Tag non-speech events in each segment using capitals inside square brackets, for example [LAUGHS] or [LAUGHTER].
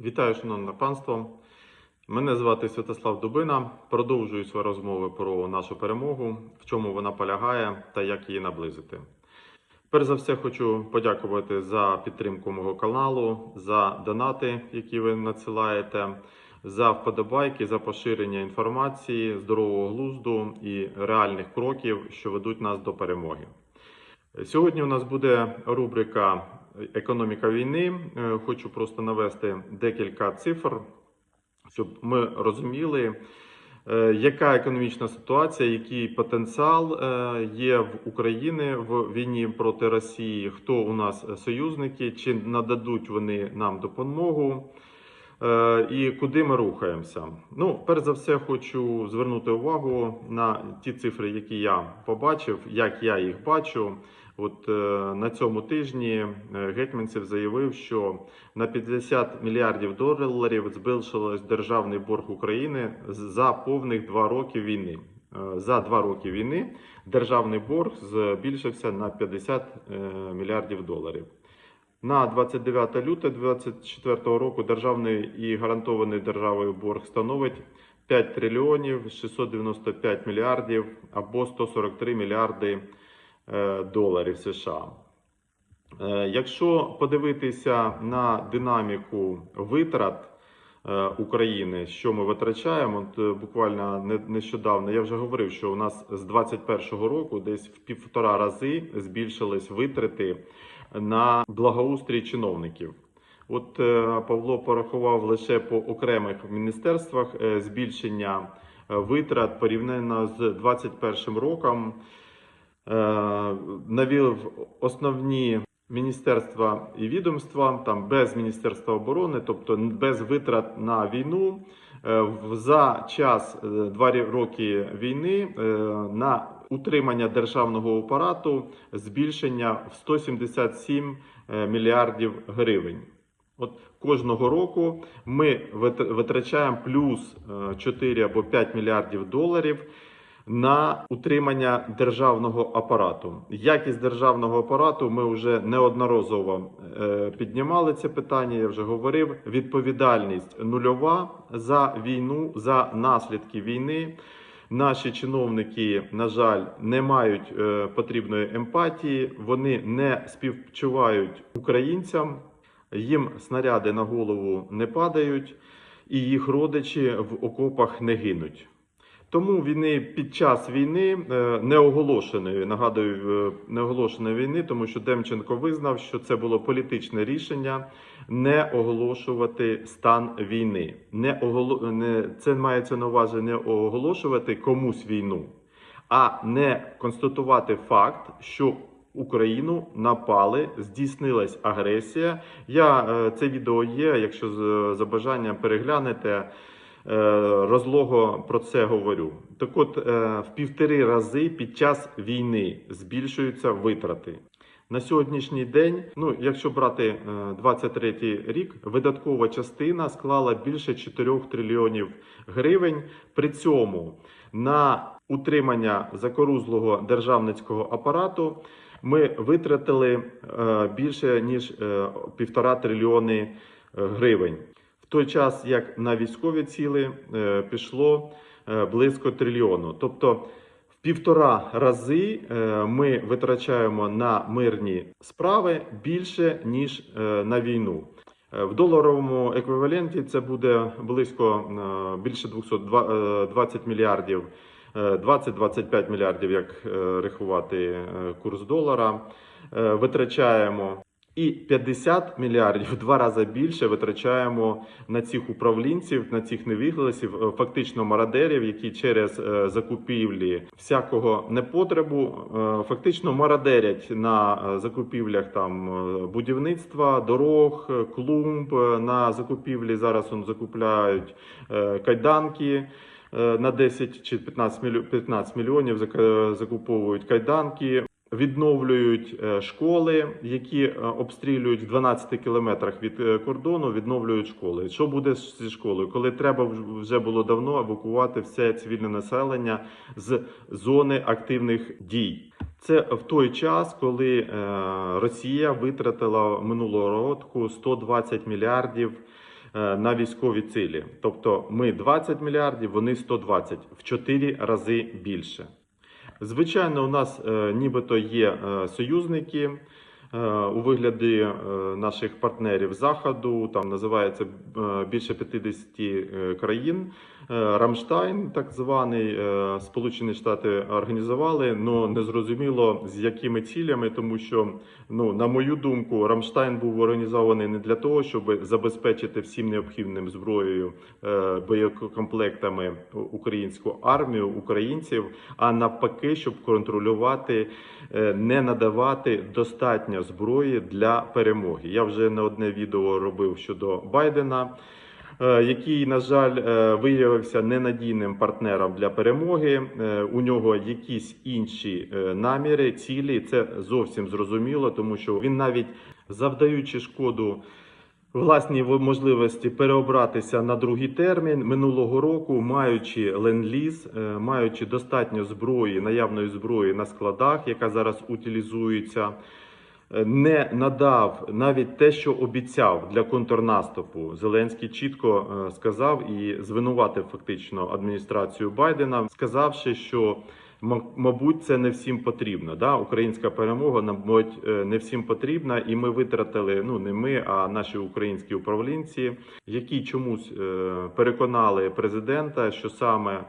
Вітаю, шановне панство. Мене звати Святослав Дубина. Продовжую свої розмови про нашу перемогу, в чому вона полягає та як її наблизити. Перш за все, хочу подякувати за підтримку мого каналу, за донати, які ви надсилаєте, за вподобайки, за поширення інформації, здорового глузду і реальних кроків, що ведуть нас до перемоги. Сьогодні у нас буде рубрика Економіка війни. Е, Хочу просто навести декілька цифр, щоб ми розуміли, е, яка економічна ситуація, який потенціал е, є в Україні в війні проти Росії, хто у нас союзники, чи нададуть вони нам допомогу. І куди ми рухаємося? Ну, перш за все, хочу звернути увагу на ті цифри, які я побачив, як я їх бачу. От е, на цьому тижні е, Гетьманцев заявив, що на 50 мільярдів доларів збільшилось державний борг України за повних два роки війни. Е, За два роки війни державний борг збільшився на 50 е, мільярдів доларів. На 29 лютого 2024 року державний і гарантований державою борг становить 5 трильйонів 695 мільярдів або 143 мільярди доларів США. Е, Якщо подивитися на динаміку витрат е, України, що ми витрачаємо, е, буквально не- нещодавно я вже говорив, що у нас з 2021 року десь в півтора рази збільшились витрати на благоустрій чиновників. От е, Павло порахував лише по окремих міністерствах е, збільшення е, витрат порівняно з 2021 роком. Е, Навів основні міністерства і відомства там без міністерства оборони, тобто без витрат на війну. Е, За час е, два роки війни на утримання державного апарату збільшення в 177 е, мільярдів гривень. От кожного року ми витрачаємо плюс е, 4 або 5 мільярдів доларів на утримання державного апарату. Якість державного апарату ми вже неодноразово е, піднімали це питання. Я вже говорив. Відповідальність нульова за війну, за наслідки війни. Наші чиновники, на жаль, не мають е, потрібної емпатії. Вони не співчувають українцям. Їм снаряди на голову не падають, і їх родичі в окопах не гинуть. Тому війни під час війни е, неоголошеної, нагадую, е, неоголошеної війни, тому що Демченко визнав, що це було політичне рішення не оголошувати стан війни. Не оголо... не... Це мається на увазі не оголошувати комусь війну, а не констатувати факт, що Україну напали, здійснилась агресія. Я е, це відео є. Якщо за бажанням переглянете, розлого про це говорю. Так от, е, в півтори рази під час війни збільшуються витрати. На сьогоднішній день, ну якщо брати е, 23 рік, видаткова частина склала більше 4 трильйонів гривень. При цьому на утримання закорузлого державницького апарату ми витратили е, більше ніж е, півтора трильйони е, гривень. Той час, як на військові ціли е, пішло е, близько трильйону. Тобто в півтора рази е, ми витрачаємо на мирні справи більше ніж на війну. В доларовому еквіваленті це буде близько більше 220 мільярдів, е, 20-25 мільярдів, як рахувати курс долара. Витрачаємо і 50 мільярдів два рази більше витрачаємо на цих управлінців, на цих невігласів, е, фактично мародерів, які через е, закупівлі всякого непотребу е, фактично мародерять на закупівлях там будівництва, дорог, клумб. На закупівлі зараз он закупляють кайданки. На 10 чи 15 мільйонів 15 мільйонів зак- закуповують кайданки, відновлюють е, школи, які е, обстрілюють в 12 кілометрах від е, кордону, відновлюють школи. Що буде зі школою, коли треба вже було давно евакувати все цивільне населення з зони активних дій? Це в той час, коли Росія витратила минулого року 120 мільярдів на військові цілі. Тобто ми 20 мільярдів, вони 120, в 4 рази більше. Звичайно, у нас е, нібито є е, союзники е, у вигляді наших партнерів заходу. Там називається більше 50 е, країн. Е, Рамштайн, так званий, е, Сполучені Штати організували, але не зрозуміло з якими цілями, тому що, ну на мою думку, Рамштайн був організований не для того, щоб забезпечити всім необхідним зброєю е, боєкомплектами українську армію, українців, а навпаки, щоб контролювати, не надавати достатньо зброї для перемоги. Я вже не одне відео робив щодо Байдена. Е, Який, на жаль, е, виявився ненадійним партнером для перемоги. Е, У нього якісь інші наміри, цілі. Це зовсім зрозуміло, тому що він навіть завдаючи шкоду власній можливості переобратися на другий термін минулого року, маючи ленд-ліз, маючи достатньо зброї, наявної зброї на складах, яка зараз утилізується. Е, Не надав навіть те, що обіцяв для контрнаступу. Зеленський чітко е, сказав і звинуватив фактично адміністрацію Байдена, сказавши, що мабуть це не всім потрібно. Да? Українська перемога, мабуть, е, не всім потрібна, і ми витратили ну не ми, а наші українські управлінці, які чомусь переконали президента, що саме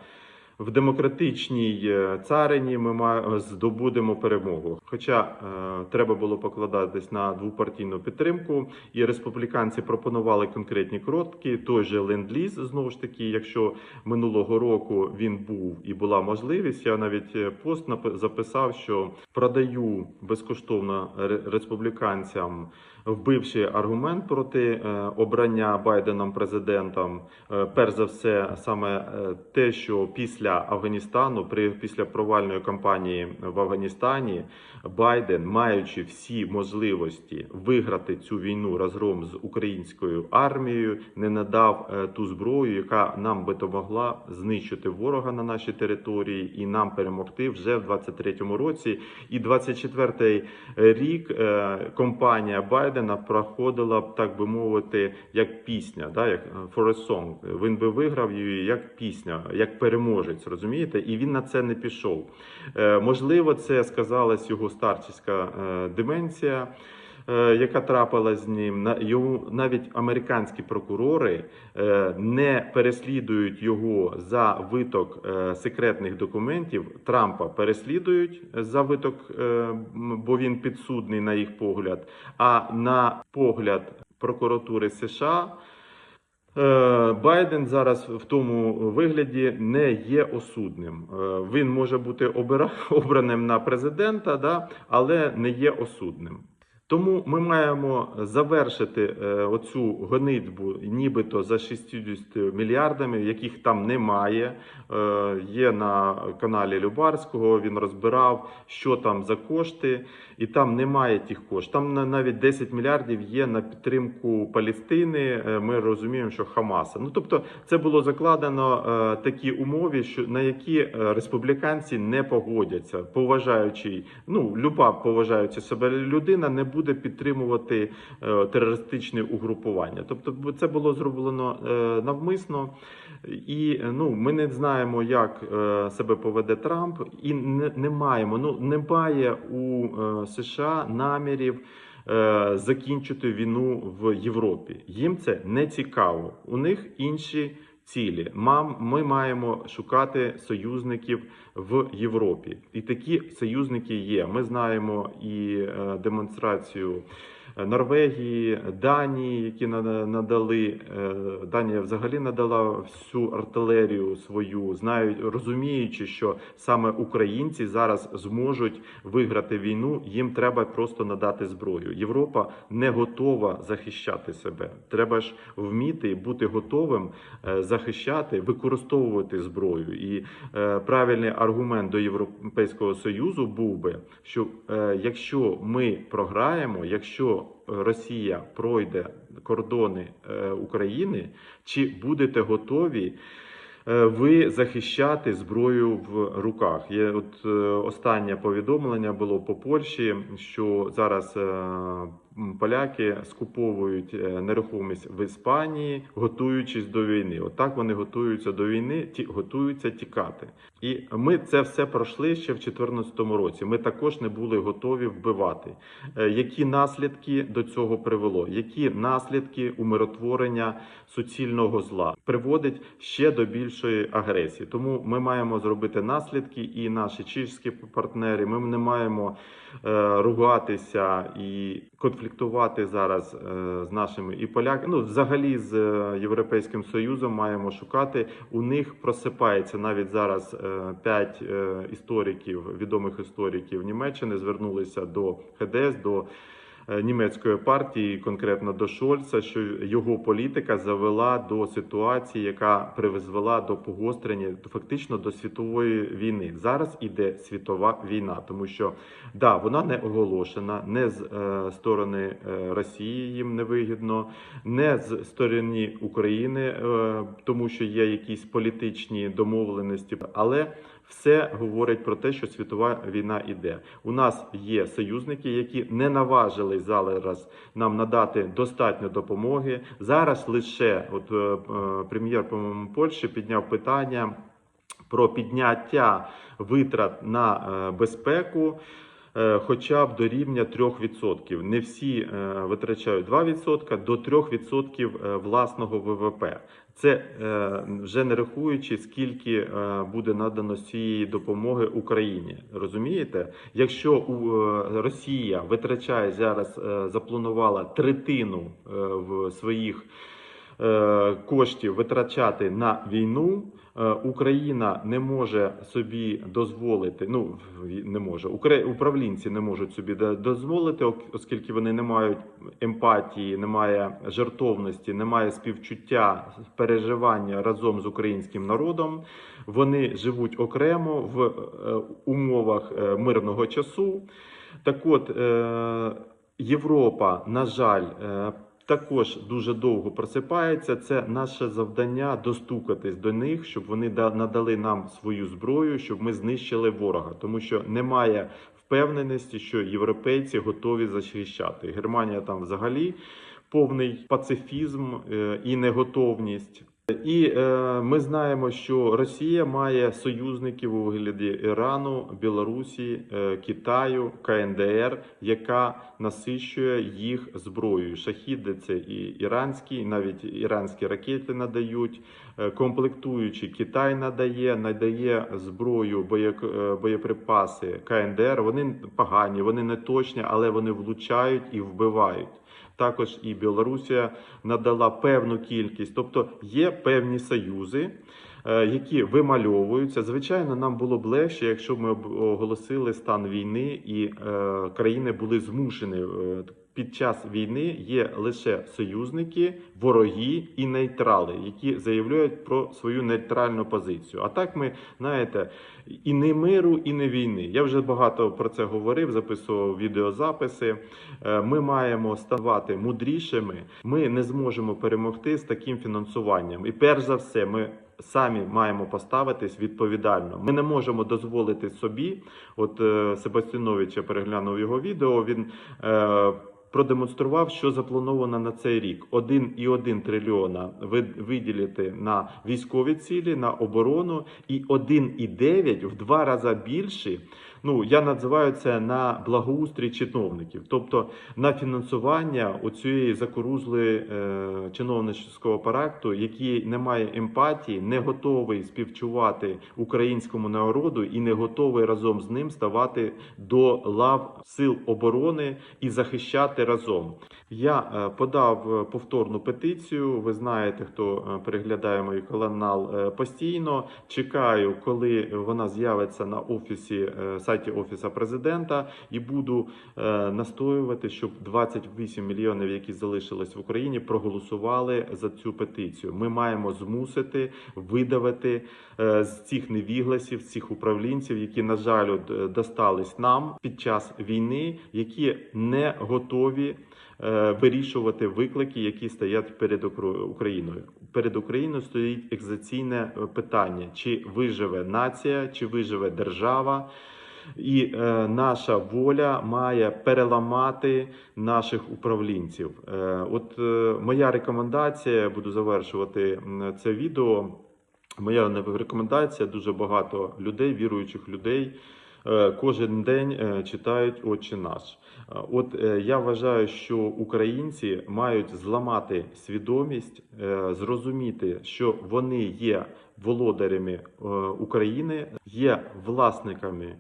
в демократичній е, царині ми здобудемо перемогу. Хоча е, треба було покладатись на двопартійну підтримку, і республіканці пропонували конкретні кротки. Той же ленд-ліз, знову ж таки, якщо минулого року він був і була можливість, я навіть е, пост записав, що продаю безкоштовно республіканцям. Вбивши аргумент проти е, обрання Байденом президентом, Е, перш за все, саме е, те, що після Афганістану, при після провальної кампанії в Афганістані, Байден, маючи всі можливості виграти цю війну разом з українською армією, не надав ту зброю, яка нам би допомогла знищити ворога на нашій території і нам перемогти вже в 23-му році. І 24-й рік компанія Байдена проходила б, так би мовити, як пісня, да, як е, for a song. Він би виграв її як пісня, як переможець, розумієте? І він на це не пішов. Е, можливо, це сказалась його старчиська е, деменція. Е, Яка трапилась з ним, його навіть американські прокурори е, не переслідують його за виток е, секретних документів. Трампа переслідують за виток, бо він підсудний на їх погляд. А на погляд прокуратури США. Байден зараз в тому вигляді не є осудним. Він може бути [LAUGHS] обраним на президента, але не є осудним. Тому ми маємо завершити е, оцю гонитьбу, нібито за 60 мільярдами, яких там немає. Е, є на каналі Любарського. Він розбирав, що там за кошти, і там немає тих коштів. Там на- навіть 10 мільярдів є на підтримку Палестини. Е, Ми розуміємо, що Хамаса. Ну тобто, це було закладено е, такі умови, що на які е, республіканці не погодяться, поважаючи, ну люба поважаючи себе людина, не буде підтримувати терористичне угрупування. Тобто, це було зроблено навмисно, і е, ну ми не знаємо, як е, себе поведе Трамп, і не, не маємо. Ну немає у е, США намірів. Закінчити війну в Європі їм це не цікаво. У них інші цілі. Мам, ми маємо шукати союзників в Європі, і такі союзники є. Ми знаємо і е, демонстрацію е, Норвегії, Данії, які нада- надали е, Данія взагалі надала всю артилерію свою, знають, розуміючи, що саме українці зараз зможуть виграти війну. Їм треба просто надати зброю. Європа не готова захищати себе. Треба ж вміти бути готовим захищати, використовувати зброю. І правильний аргумент до Європейського союзу був би, що е, якщо ми програємо, якщо Росія пройде кордони е, України, чи будете готові? е, Ви захищати зброю в руках. Є от е, останнє повідомлення було по Польщі, що зараз е, поляки скуповують е, нерухомість в Іспанії, готуючись до війни. Отак вони готуються до війни, ті готуються тікати. І ми це все пройшли ще в 2014 році. Ми також не були готові вбивати. Е, Які наслідки до цього привело? Які наслідки умиротворення суцільного зла приводить ще до більшої агресії? Тому ми маємо зробити наслідки, і наші чешські партнери. Ми не маємо ругатися і конфліктувати зараз е, з нашими і поляками. Ну, взагалі з е, Європейським Союзом маємо шукати. У них просипається навіть зараз е, п'ять е, істориків, відомих істориків Німеччини звернулися до ХДС, до е, німецької партії, конкретно до Шольца, що його політика завела до ситуації, яка призвела до погострення фактично до світової війни. Зараз іде світова війна, тому що да, вона не оголошена, не з е, сторони е, Росії їм не вигідно, не з сторони України, е, тому що є якісь політичні домовленості, але все говорить про те, що світова війна іде. У нас є союзники, які не наважились зараз нам надати достатньо допомоги. Зараз лише от е, е, прем'єр по-моєму, Польщі підняв питання про підняття витрат на е, безпеку. е, Хоча б до рівня 3%. Не всі е, витрачають 2%, до 3% е, власного ВВП. Це е, вже не рахуючи, скільки е, буде надано цієї допомоги Україні. Розумієте? Якщо е, Росія витрачає зараз, запланувала третину в своїх коштів витрачати на війну. Е, Україна не може собі дозволити. Ну не може управлінці не можуть собі дозволити, оскільки вони не мають емпатії, немає жертовності, немає співчуття, переживання разом з українським народом. Вони живуть окремо в е, умовах е, мирного часу. Так от Європа, на жаль, також дуже довго просипається. Це наше завдання достукатись до них, щоб вони надали нам свою зброю, щоб ми знищили ворога, тому що немає впевненості, що європейці готові захищати. Германія там взагалі повний пацифізм е, і неготовність. І е, ми знаємо, що Росія має союзників у вигляді Ірану, Білорусі, е, Китаю, КНДР, яка насичує їх зброєю. Шахіди це і іранські, навіть іранські ракети надають. Е, Комплектуючи Китай надає, надає зброю, боєк- е, боєприпаси КНДР. Вони погані, вони не точні, але вони влучають і вбивають. Також і Білорусія надала певну кількість, тобто є певні союзи, е, які вимальовуються. Звичайно, нам було б легше, якщо ми оголосили стан війни, і е, країни були змушені. Під час війни є лише союзники, вороги і нейтрали, які заявляють про свою нейтральну позицію. А так ми знаєте, і не миру, і не війни. Я вже багато про це говорив, записував відеозаписи. Е, Ми маємо ставати мудрішими. Ми не зможемо перемогти з таким фінансуванням. І перш за все, ми самі маємо поставитись відповідально. Ми не можемо дозволити собі. От е, переглянув його відео. Він е, продемонстрував, що заплановано на цей рік: 1,1 трильйона ви- виділити на військові цілі, на оборону, і 1,9 в два рази більше. Ну я називаю це на благоустрій чиновників, тобто на фінансування оцієї закорузлої е, чиновницького апарату, який не має емпатії, не готовий співчувати українському народу і не готовий разом з ним ставати до лав сил оборони і захищати разом. Я е, подав повторну петицію. Ви знаєте, хто е, переглядає мій канал е, постійно. Чекаю, коли вона з'явиться на офісі сайті офіса президента, і буду е, настоювати, щоб 28 мільйонів, які залишились в Україні, проголосували за цю петицію. Ми маємо змусити видавити е, з цих невігласів, цих управлінців, які на жаль е, достались нам під час війни, які не готові вирішувати виклики, які стоять перед Україною. Перед Україною стоїть екзаційне питання: чи виживе нація, чи виживе держава. І е, наша воля має переламати наших управлінців. Е, от е, моя рекомендація, буду завершувати це відео. Моя рекомендація дуже багато людей, віруючих людей. е, Кожен день е, читають Отче наш. Е, От я вважаю, що українці мають зламати свідомість, зрозуміти, що вони є володарями України, є власниками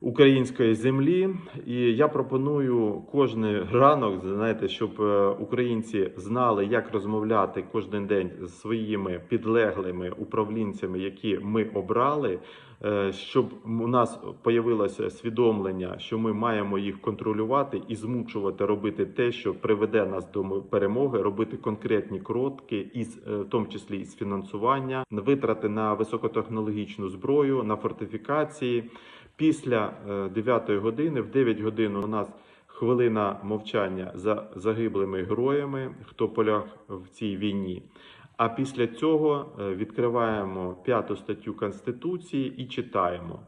української землі. І я пропоную кожен ранок, знаєте, щоб е, українці знали, як розмовляти кожен день з своїми підлеглими управлінцями, які ми обрали. е, Щоб у нас появилося свідомлення, що ми маємо їх контролювати і змушувати робити те, що приведе нас до перемоги, робити конкретні кроки, із е, в тому числі із фінансування, витрати на високотехнологічну зброю, на фортифікації. Після 9 години, в 9 годин у нас хвилина мовчання за загиблими героями, хто поляг в цій війні. А після цього е, відкриваємо п'яту статтю Конституції і читаємо.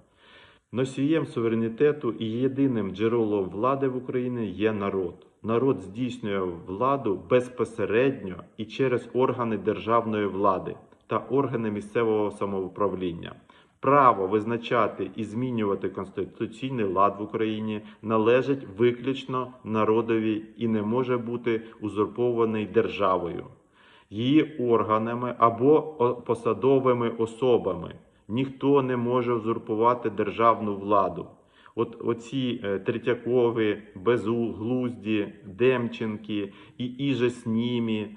Носієм суверенітету і єдиним джерелом влади в Україні є народ. Народ здійснює владу безпосередньо і через органи державної влади та органи місцевого самоуправління. Право визначати і змінювати конституційний лад в Україні належить виключно народові і не може бути узурпований державою, її органами або посадовими особами. Ніхто не може узурпувати державну владу. От оці е, Третьякові, безглузді, Демченки і іже з ними.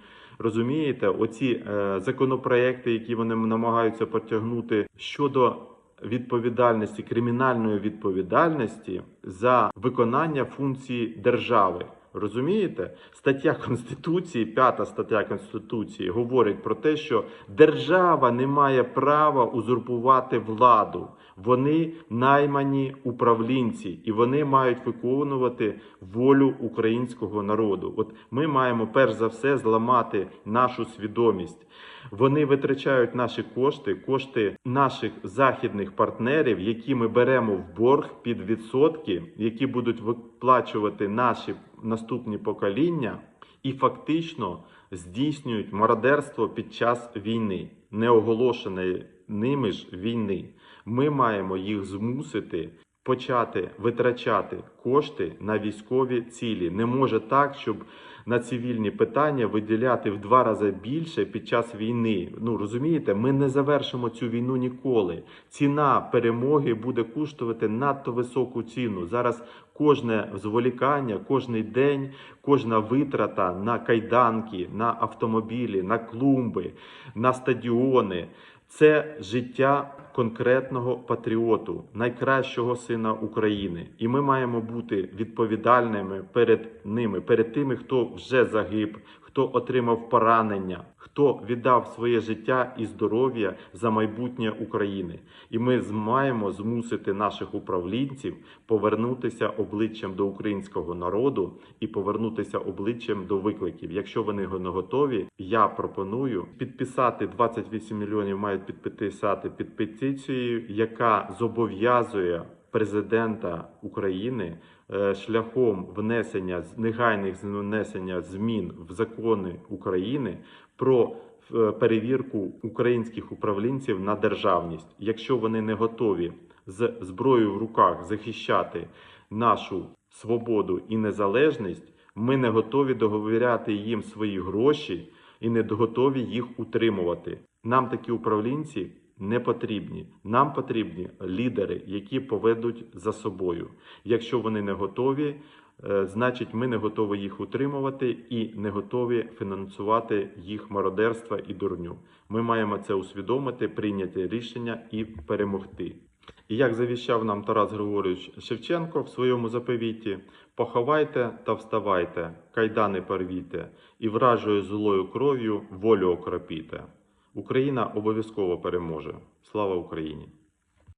Розумієте, оці е, законопроекти, які вони намагаються потягнути щодо відповідальності, кримінальної відповідальності за виконання функції держави. Розумієте? Стаття Конституції, п'ята стаття Конституції говорить про те, що держава не має права узурпувати владу. Вони наймані управлінці, і вони мають виконувати волю українського народу. От ми маємо перш за все зламати нашу свідомість. Вони витрачають наші кошти, кошти наших західних партнерів, які ми беремо в борг під відсотки, які будуть виплачувати наші наступні покоління, і фактично здійснюють мародерство під час війни, неоголошеної ними ж війни. Ми маємо їх змусити почати витрачати кошти на військові цілі. Не може так, щоб на цивільні питання виділяти в два рази більше під час війни. Ну розумієте, ми не завершимо цю війну ніколи. Ціна перемоги буде коштувати надто високу ціну. Зараз кожне зволікання, кожний день, кожна витрата на кайданки, на автомобілі, на клумби, на стадіони. Це життя конкретного патріоту, найкращого сина України, і ми маємо бути відповідальними перед ними, перед тими, хто вже загиб, хто отримав поранення, хто віддав своє життя і здоров'я за майбутнє України. І ми маємо змусити наших управлінців повернутися обличчям до українського народу і повернутися обличчям до викликів. Якщо вони не готові, я пропоную підписати 28 мільйонів мають підписати під петицією, яка зобов'язує президента України е, шляхом внесення негайних внесення змін в закони України про е, перевірку українських управлінців на державність, якщо вони не готові з зброєю в руках захищати нашу свободу і незалежність, ми не готові договіряти їм свої гроші і не готові їх утримувати. Нам такі управлінці не потрібні. Нам потрібні лідери, які поведуть за собою. Якщо вони не готові, значить ми не готові їх утримувати і не готові фінансувати їх мародерства і дурню. Ми маємо це усвідомити, прийняти рішення і перемогти. І як завіщав нам Тарас Григорович Шевченко в своєму заповіті: поховайте та вставайте, кайдани порвіте, і вражою злою кров'ю волю окропіте. Україна обов'язково переможе. Слава Україні!